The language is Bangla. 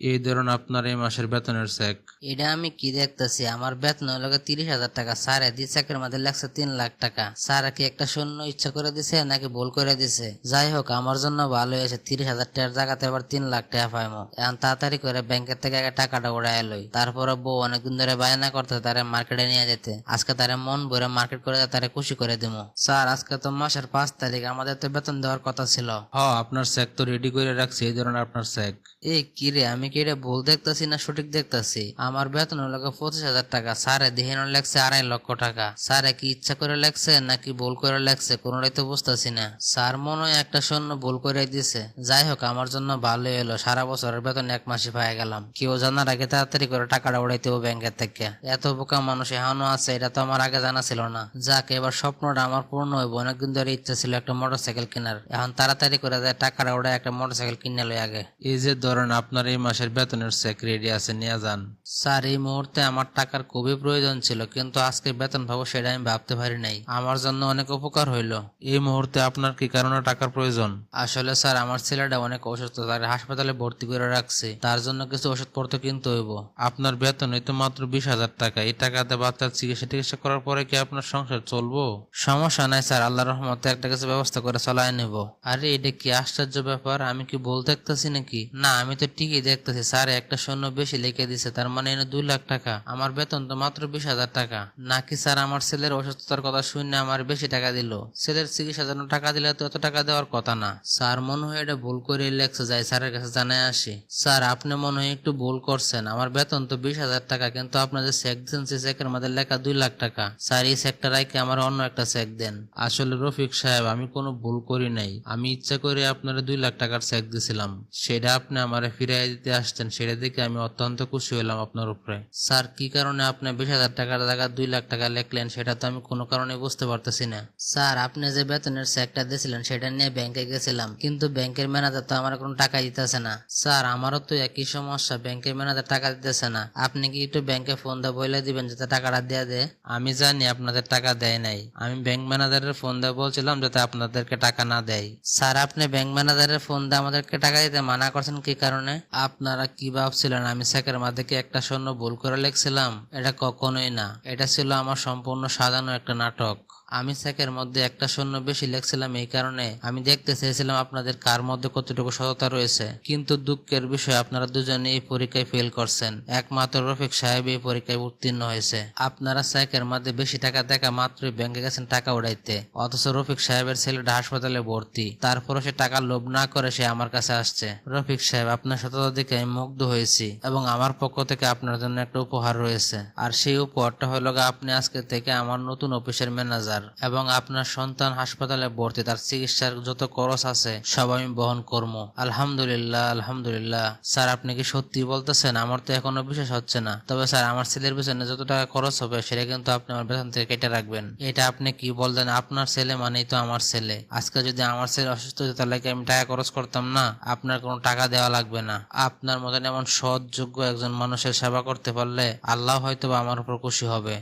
এই ধরুন আপনার এই মাসের বেতনের চেক। এটা আমি কি দেখতেছি? আমার বেতন হলো তিরিশ হাজার টাকা। স্যার দি চেকের মধ্যে লাগছে তিন লাখ টাকা। স্যার কি একটা শূন্য ইচ্ছা করে দিছে নাকি ভুল করে দিছে? যাই হোক আমার জন্য ভালো হয়েছে। তিরিশ হাজার টাকার জায়গাতে আবার তিন লাখ টাকা পাইমো। এখন তাড়াতাড়ি করে ব্যাংকের থেকে আগে টাকাটা উড়াই এলোই তারপরে বউ অনেকদিন ধরে বায়না করতে তারে মার্কেটে নিয়ে যেতে। আজকে তারে মন ভরে মার্কেট করে তারে খুশি করে দিমু। স্যার আজকে তো মাসের পাঁচ তারিখ। আমাদের তো বেতন দেওয়ার কথা ছিল। হ আপনার চেক তো রেডি করে রাখছি। এই ধরনের আপনার চেক। এ কি রে আমি কি এটা ভুল দেখতাছি না সঠিক দেখতাছি? আমার বেতন হলো পঁচিশ হাজার টাকা। স্যারে দিহেন লেখছে আড়াই লক্ষ টাকা। স্যারে কি ইচ্ছা করে লেখছে নাকি ভুল করে লেখছে কোনোটাই তো বুঝতেছি না। স্যার মনে হয় একটা শূন্য ভুল করে দিছে। যাই হোক, আমার জন্য ভালোই হলো সারা বছরের বেতন এক মাসে পাই গেলাম। কেউ জানার আগে তাড়াতাড়ি করে টাকাটা উড়াইতে ব্যাংকের থেকে। এত বোকা মানুষ এখনও আছে, এটা তো আমার আগে জানা ছিল না। যাক, এবার স্বপ্নটা আমার পূর্ণ হইব। অনেকদিন ধরে ইচ্ছা ছিল একটা মোটরসাইকেল কেনার। এখন তাড়াতাড়ি করে যায় টাকাটা উড়াই একটা মোটরসাইকেল কিনে লই আগে। এই যে ধরেন আপনার এই মাসের বেতনের চেক রেডি আছে, নিয়ে যান। স্যার, এই মুহূর্তে আমার টাকার খুবই প্রয়োজন ছিল, কিন্তু আজকে বেতন পাবো সেটা আমি ভাবতে পারি নাই। আমার জন্য অনেক উপকার হইল। এই মুহূর্তে আপনার কি কারণে টাকার প্রয়োজন? আসলে স্যার, আমার ছেলেটা অনেক অসুস্থ তার হাসপাতালে ভর্তি করে রাখছে। তার জন্য কিছু ওষুধপত্র কিনতে হইব। আপনার বেতন তো মাত্র বিশ হাজার টাকা। এই টাকাতে বাচ্চার চিকিৎসা টিকিৎসা করার পরে কি আপনার সংসার চলবো? সমস্যা নাই স্যার আল্লাহ রহমতে একটা কিছু ব্যবস্থা করে চালায় নেব। আরে, এটা কি আশ্চর্য ব্যাপার? আমি কি বল দেখতেছি নাকি? না, আমি তো ঠিকই দেখতেছি স্যার, একটা শূন্য বেশি লিখে দিছে, তার মানে এনে দুই লাখ টাকা। আমার বেতন তো মাত্র বিশ হাজার টাকা। নাকি স্যার, আমার ছেলের অসুস্থতার কথা শুনে আমার বেশি টাকা দিল? ছেলের চিকিৎসার জন্য টাকা দিলে তো এত টাকা দেওয়ার কথা না। স্যার, মনে হয় এটা ভুল করে লেখছে, যাই স্যারের কাছে জানায় আসি। স্যার, আপনি মনে হয় একটু ভুল করছেন। আমার বেতন তো বিশ হাজার টাকা, কিন্তু আপনার যে চেক দিন সেই চেকের মধ্যে লেখা দুই লাখ টাকা। স্যার, এই চেকটা রাখে আমার অন্য একটা চেক দেন। আসলে রফিক সাহেব, আমি কোনো ভুল করি নাই। আমি ইচ্ছা করে আপনার দুই লাখ টাকার চেক দিছিলাম। সেটা আপনি আমার ফিরিয়ে দিতে আসছেন, সেটা দেখে আমি অত্যন্ত খুশি হলাম আপনার উপরে। স্যার, কি কারণে আপনি বিশ হাজার টাকার জায়গায় দুই লাখ টাকা লিখলেন, সেটা তো আমি কোনো কারণে বুঝতে পারতেছি না। স্যার, আপনি যে বেতনের চেকটা দিয়েছিলেন, সেটা নিয়ে ব্যাংকে গেছিলাম, কিন্তু ব্যাংকের ম্যানেজার তো আমার কোনো টাকা দিতেছে না। স্যার, আমারও তো একই সমস্যা, ব্যাংকের ম্যানেজার টাকা দিতেছে না। আপনি কি একটু ব্যাংকে ফোন দিয়ে বলে দিবেন, যাতে টাকাটা দিয়ে দে আমি জানি আপনাদের টাকা দেয় নাই। আমি ব্যাংক ম্যানেজারের ফোন দিয়ে বলছিলাম, যাতে আপনাদেরকে টাকা না দেয়। স্যার, আপনি ব্যাংক ম্যানেজারের ফোন দিয়ে আমাদেরকে টাকা দিতে মানা করছেন কি কারণে? আপনারা কি ভাবছিলেন? আমি চেকের মাধ্যমে কি একটা শূন্য ভুল করে লিখছিলাম। এটা কখনোই না। এটা ছিল আমার সম্পূর্ণ সাজানো একটা নাটক। আমি চেকের মধ্যে একটা শূন্য বেশি লিখছিলাম এই কারণে আমি দেখতে চেয়েছিলাম আপনাদের কার মধ্যে কতটুকু সততা রয়েছে। কিন্তু দুঃখের বিষয়, আপনারা দুজনে এই পরীক্ষায় ফেল করছেন। একমাত্র রফিক সাহেব এই পরীক্ষায় উত্তীর্ণ হয়েছে। আপনারা চেকের মধ্যে বেশি টাকা দেখা মাত্রই ব্যাংকে গেছেন টাকা উড়াইতে। অথচ রফিক সাহেবের ছেলেটা হাসপাতালে ভর্তি। তারপরও সে টাকা লোভ না করে সে আমার কাছে আসছে। রফিক সাহেব, আপনার সততা দেখে আমি মুগ্ধ হয়েছি এবং আমার পক্ষ থেকে আপনার জন্য একটা উপহার রয়েছে। আর সেই উপহারটা হলো আপনি আজকে থেকে আমার নতুন অফিসের ম্যানেজার। এবং আপনার সন্তান হাসপাতালে ভর্তি, তার চিকিৎসার যত খরচ আছে, সব আমি বহন করব আলহামদুলিল্লাহ আলহামদুলিল্লাহ। স্যার, আপনি কি সত্যি বলতেছেন? আমার তো এখনও বিশ্বাস হচ্ছে না। তবে স্যার, আমার ছেলের পিছনে যত টাকা খরচ হবে, সেটা কিন্তু আপনি আমার বেতন থেকে কেটে রাখবেন। এটা আপনি কি বললেন? আপনার ছেলে মানেই তো আমার ছেলে। আজকে যদি আমার ছেলে অসুস্থ হতো, তাহলে কি আমি টাকা খরচ করতাম না? আপনার কোনো টাকা দেওয়া লাগবে না। আপনার মতন এমন সৎ যোগ্য একজন মানুষের সেবা করতে পারলে, আল্লাহ হয়তো আমার উপর খুশি হবে।